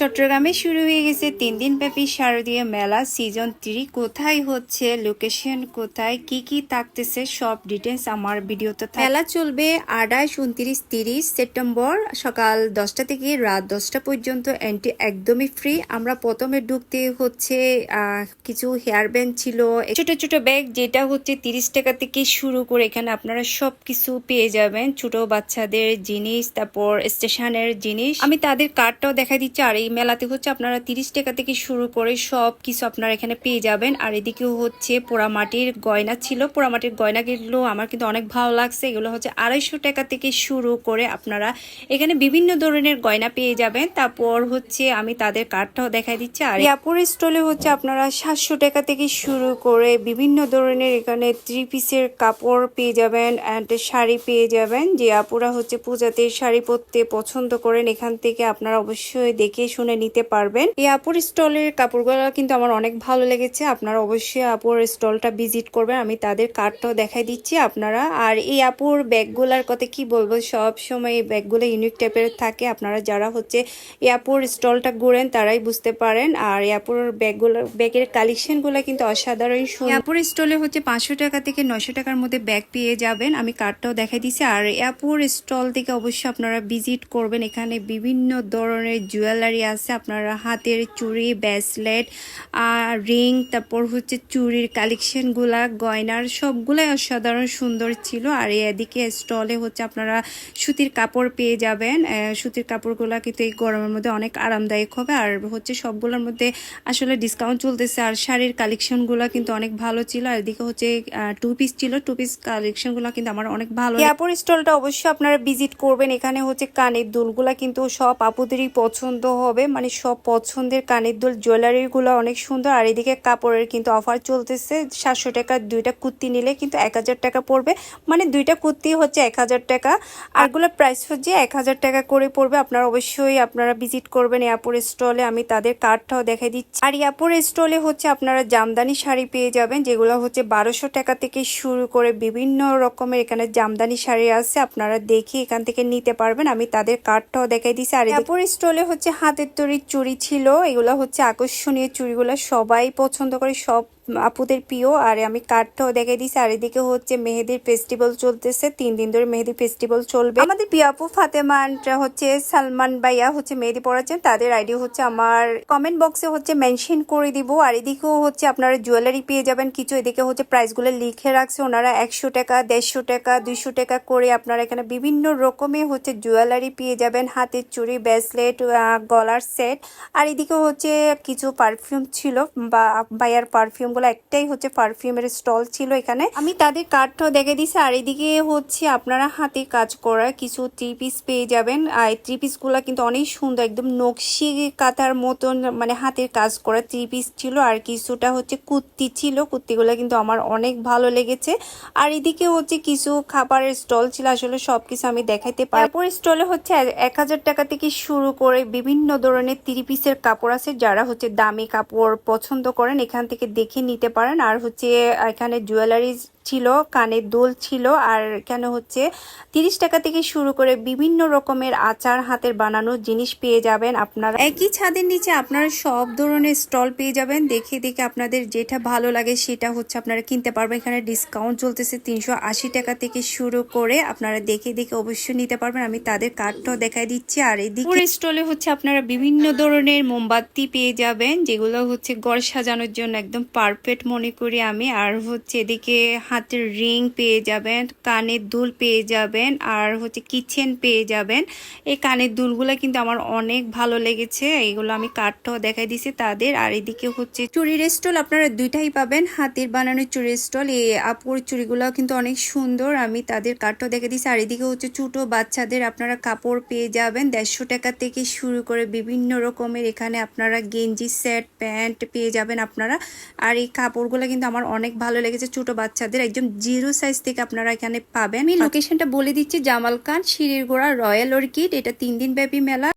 চট্টগ্রামে শুরু হয়ে গেছে তিন দিন ব্যাপী শারদীয় মেলা সিজন থ্রি। কোথায় হচ্ছে লোকেশন কোথায় কি কি থাকতেছে সব ডিটেলস আমার ভিডিওতে মেলা চলবে আঠাশ উনত্রিশ তিরিশ সেপ্টেম্বর সকাল দশটা থেকে রাত দশটা পর্যন্ত এন্ট্রি একদমই ফ্রি আমরা প্রথমে ঢুকতে হচ্ছে কিছু হেয়ার ব্যান্ড ছিল। ছোট ছোট ব্যাগ যেটা হচ্ছে তিরিশ টাকা থেকে শুরু করে এখানে আপনারা সব কিছু পেয়ে যাবেন। ছোট বাচ্চাদের জিনিস তারপর স্টেশনের জিনিস। আমি তাদের কার্ডটাও দেখা দিচ্ছি আর এই মেলাতে হচ্ছে আপনারা তিরিশ টাকা থেকে শুরু করে সব কিছু আপনারা এখানে পেয়ে যাবেন। আর এদিকেও হচ্ছে পোড়ামাটির গয়না ছিল। পোড়ামাটির গয়নাগুলো আমার কিন্তু অনেক ভালো লাগছে। এগুলো হচ্ছে আড়াইশো টাকা থেকে শুরু করে আপনারা এখানে বিভিন্ন ধরনের গয়না পেয়ে যাবেন। তারপর হচ্ছে আমি তাদের কার্ডটাও দেখাই দিচ্ছি। আর ইয়াপুর স্টলে হচ্ছে আপনারা সাতশো টাকা থেকে শুরু করে বিভিন্ন ধরনের এখানে থ্রি পিসের কাপড় পেয়ে যাবেন অ্যান্ড শাড়ি পেয়ে যাবেন। যে আপুরা হচ্ছে পূজাতে শাড়ি পরতে পছন্দ করেন, এখান থেকে আপনারা অবশ্যই দেখে শুনে নিতে পারবেন। এই আপুর স্টলের কাপড়গুলো কিন্তু আমার অনেক ভালো লেগেছে। আপনারা অবশ্যই আপুর স্টলটা ভিজিট করবেন। আমি তাদের কার্ডটাও দেখাই দিচ্ছি আপনারা। আর এই আপুর ব্যাগগুলার কথা কি বলব? সব সময় এই ব্যাগগুলো ইউনিক টাইপের থাকে। আপনারা যারা হচ্ছে এই আপুর স্টলটা ঘুরেন, তারাই বুঝতে পারেন। আর এই আপুর ব্যাগগুলো, ব্যাগের কালেকশনগুলো কিন্তু অসাধারণ এই আপুর স্টলে হচ্ছে পাঁচশো টাকা থেকে নশো টাকার মধ্যে ব্যাগ পেয়ে যাবেন। আমি কার্ডটাও দেখাই দিচ্ছি। আর এয়াপুর স্টল থেকে অবশ্যই আপনারা ভিজিট করবেন। এখানে বিভিন্ন ধরনের জুয়েলারি আছে, আপনারা হাতের চুড়ি ব্রেসলেট আর রিং তারপর হচ্ছে চুড়ির কালেকশনগুলা গয়নার সবগুলাই অসাধারণ সুন্দর ছিল। আর এদিকে স্টলে হচ্ছে আপনারা সুতির কাপড় পেয়ে যাবেন। সুতির কাপড়গুলা কিন্তু এই গরমের মধ্যে অনেক আরামদায়ক হবে। আর হচ্ছে সবগুলোর মধ্যে আসলে ডিসকাউন্ট চলতেছে। আর শাড়ির কালেকশনগুলো কিন্তু অনেক ভালো ছিল। আর এদিকে হচ্ছে টু পিস ছিল। টু পিস কালেকশনগুলো কিন্তু আমার অনেক ভালো কাপড় স্টলটা অবশ্যই আপনারা ভিজিট করবেন। এখানে হচ্ছে কানের দুলগুলা কিন্তু সব আপুদেরই পছন্দ হবে। মানে সব পছন্দের কানের দুল জুয়েলারিগুলো অনেক সুন্দর। আর এদিকে কাপড়ের কিন্তু অফার চলতেছে। সাতশো টাকা দুইটা কুর্তি নিলে কিন্তু এক হাজার টাকা পড়বে। মানে দুইটা কুর্তি হচ্ছে এক হাজার টাকা। আরগুলোর প্রাইস হচ্ছে এক হাজার টাকা করে পড়বে। আপনারা অবশ্যই আপনারা ভিজিট করবেন এয়ারপোর্ট স্টলে আমি তাদের কার্ডটাও দেখাই দিচ্ছি। আর এয়ারপোর্ট স্টলে হচ্ছে আপনারা জামদানি শাড়ি পেয়ে যাবেন যেগুলো হচ্ছে বারোশো টাকা থেকে শুরু করে বিভিন্ন রকমের এখানে জামদানি শাড়ি আছে। আপনারা দেখে এখান থেকে নিতে পারবেন। আমি তাদের কার্ডটাও দেখাই দিচ্ছি। আর এয়ারপোর্ট স্টলে হচ্ছে হাতের তৈরি চুড়ি ছিল এগুলো হচ্ছে আকর্ষণীয় চুড়িগুলো সবাই পছন্দ করে সব আপুদের প্রিয়, আর আমি কার্ডটাও দেখাই দিছি আর এদিকে হচ্ছে মেহেদির ফেস্টিভ্যাল চলতেছে। তিন দিন ধরে মেহেদি ফেস্টিভ্যাল চলবে। আমাদের প্রিয় আপু ফাতেমানটা হচ্ছে সালমান ভাইয়া হচ্ছে মেহেদি পড়াচ্ছেন। তাদের আইডি হচ্ছে আমার কমেন্ট বক্সে হচ্ছে মেনশন করে দিব। আর এদিকেও হচ্ছে আপনারা জুয়েলারি পেয়ে যাবেন। কিছু এদিকে হচ্ছে প্রাইসগুলো লিখে রাখছে। ওনারা একশো টাকা, দেড়শো টাকা, দুইশো টাকা করে আপনারা এখানে বিভিন্ন রকমের হচ্ছে জুয়েলারি পেয়ে যাবেন। হাতের চুড়ি ব্রেসলেট গলার সেট আর এদিকে হচ্ছে কিছু পারফিউম ছিল বা বায়ার পারফিউম গুলো একটাই হচ্ছে পারফিউমের স্টল ছিল এখানে। আমি তাদের কার্ডটাও দেখে দিছি। আর এদিকে হচ্ছে আপনারা হাতে কাজ করা কিছু থ্রি পিস পেয়ে যাবেন। আর থ্রি পিসগুলা কিন্তু অনেক সুন্দর, একদম নকশি কাতার মতন মানে হাতের কাজ করা থ্রি পিস ছিল। আর কিছুটা হচ্ছে কুর্তি ছিল। কুর্তিগুলো কিন্তু আমার অনেক ভালো লেগেছে। আর এদিকে হচ্ছে কিছু খাবারের স্টল ছিল। আসলে সবকিছু আমি দেখাইতে পারি তারপর স্টলে হচ্ছে এক হাজার টাকা থেকে শুরু করে বিভিন্ন ধরনের থ্রি পিসের কাপড় আছে। যারা হচ্ছে দামি কাপড় পছন্দ করেন, এখান থেকে দেখে নিতে পারেন। আর হচ্ছে এখানে জুয়েলারি ছিল কানের দোল ছিল আর কেন হচ্ছে তিরিশ টাকা থেকে শুরু করে বিভিন্ন রকমের আচার হাতের বানানো জিনিস পেয়ে যাবেন আপনারা। একই ছাদের নিচে আপনারা সব ধরনের স্টল পেয়ে যাবেন। দেখে দেখে আপনাদের যেটা ভালো লাগে সেটা হচ্ছে আপনারা কিনতে পারবেন। এখানে ডিসকাউন্ট চলতেছে তিনশো আশি টাকা থেকে শুরু করে আপনারা দেখে দেখে অবশ্যই নিতে পারবেন। আমি তাদের কার্ডটাও দেখাই দিচ্ছি। আর এদিকে স্টলে হচ্ছে আপনারা বিভিন্ন ধরনের মোমবাতি পেয়ে যাবেন যেগুলো হচ্ছে ঘর সাজানোর জন্য একদম পারফেক্ট মনে করি আমি। আর হচ্ছে এদিকে হাতের রিং পেয়ে যাবেন, কানের দুল পেয়ে যাবেন, আর হচ্ছে কিচেন পেয়ে যাবেন। এই কানের দুলগুলো কিন্তু আমার অনেক ভালো লেগেছে। এইগুলো আমি কাঠটাও দেখাই দিছি তাদের। আর এদিকে হচ্ছে চুরির স্টল আপনারা দুইটাই পাবেন, হাতের বানানো চুরির স্টল। এই আপুর চুড়িগুলো কিন্তু অনেক সুন্দর, আমি তাদের কাঠটাও দেখে দিছি। আর এদিকে হচ্ছে ছোট বাচ্চাদের আপনারা কাপড় পেয়ে যাবেন। দেড়শো টাকা থেকে শুরু করে বিভিন্ন রকমের এখানে আপনারা গেঞ্জি, সেট, প্যান্ট পেয়ে যাবেন আপনারা। আর এই কাপড়গুলো কিন্তু আমার অনেক ভালো লেগেছে ছোট বাচ্চাদের। একদম জিরো সাইজ থেকে আপনারা এখানে পাবেন। আমি লোকেশনটা বলে দিচ্ছি জামালকান সিঁড়ির গোড়া রয়্যাল অর্কিড এটা তিন দিন ব্যাপী মেলা।